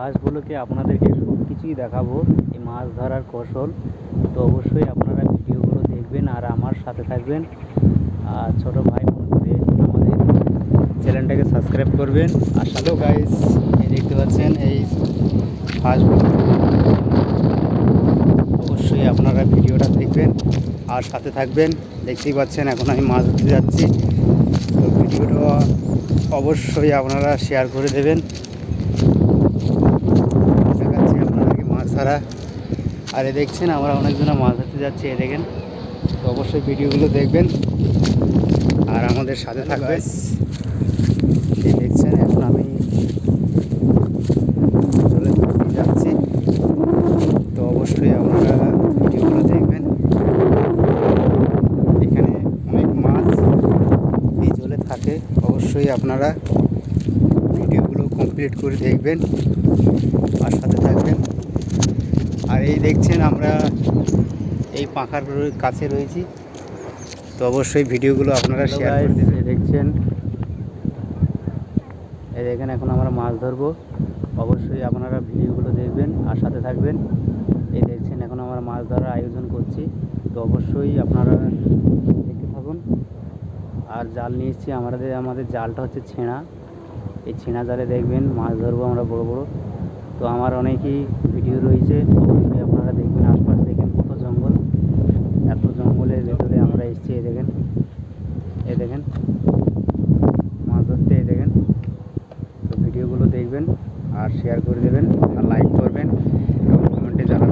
হাঁসগুলোকে আপনাদেরকে সব কিছুই দেখাবো, এই মাছ ধরার কৌশল। তো অবশ্যই আপনারা ভিডিওগুলো দেখবেন আর আমার সাথে থাকবেন। আর ছোটো ভাই মনে করে আমাদের চ্যানেলটাকে সাবস্ক্রাইব করবেন। আর সাথে গাইস এই দেখতে পাচ্ছেন, এই হাঁসগুলো অবশ্যই আপনারা ভিডিওটা দেখবেন আর সাথে থাকবেন। দেখতেই পাচ্ছেন, এখন আমি মাছ ধরতে যাচ্ছি। তো ভিডিওটা অবশ্যই আপনারা শেয়ার করে দেবেন। ধরা আর এ দেখছেন আমরা অনেকজনা মাছ ধরতে যাচ্ছি এ দেখেন। তো অবশ্যই ভিডিওগুলো দেখবেন। আর আমাদের সাথে থাকবেন। এই দেখছেন এখন আমি চলে যাচ্ছি। তো অবশ্যই আপনারা ভিডিওগুলো দেখবেন। এখানে অনেক মাছ এই জলে থাকে। অবশ্যই আপনারা ভিডিওগুলো কমপ্লিট করে দেখবেন আর সাথে থাকবেন আর এই দেখছেন আমরা এই পাখার কাছে রয়েছি। তো অবশ্যই ভিডিওগুলো আপনারা শেয়ার করে দেবেন দেখছেন? এই দেখেন এখন আমরা মাছ ধরবো। অবশ্যই আপনারা ভিডিওগুলো দেখবেন আর সাথে থাকবেন। এই দেখছেন এখন আমরা মাছ ধরার আয়োজন করছি। তো অবশ্যই আপনারা দেখতে থাকুন। আর জাল নিয়ে এসেছি আমাদের আমাদের জালটা হচ্ছে ছেঁড়া। এই ছেঁড়া জালে দেখবেন মাছ ধরবো আমরা বড় বড়। তো আমার অনেকই ভিডিও রয়েছে। আপনারা দেখবেন আশপাশ দেখেন কত জঙ্গল। এত জঙ্গলের ভেতরে আমরা এসেছি, এই দেখেন। এই দেখেন। মাছ ধরতে, এই দেখেন। তো ভিডিওগুলো দেখবেন আর শেয়ার করে দেবেন আর লাইক করবেন এবং কমেন্টে জানাবেন।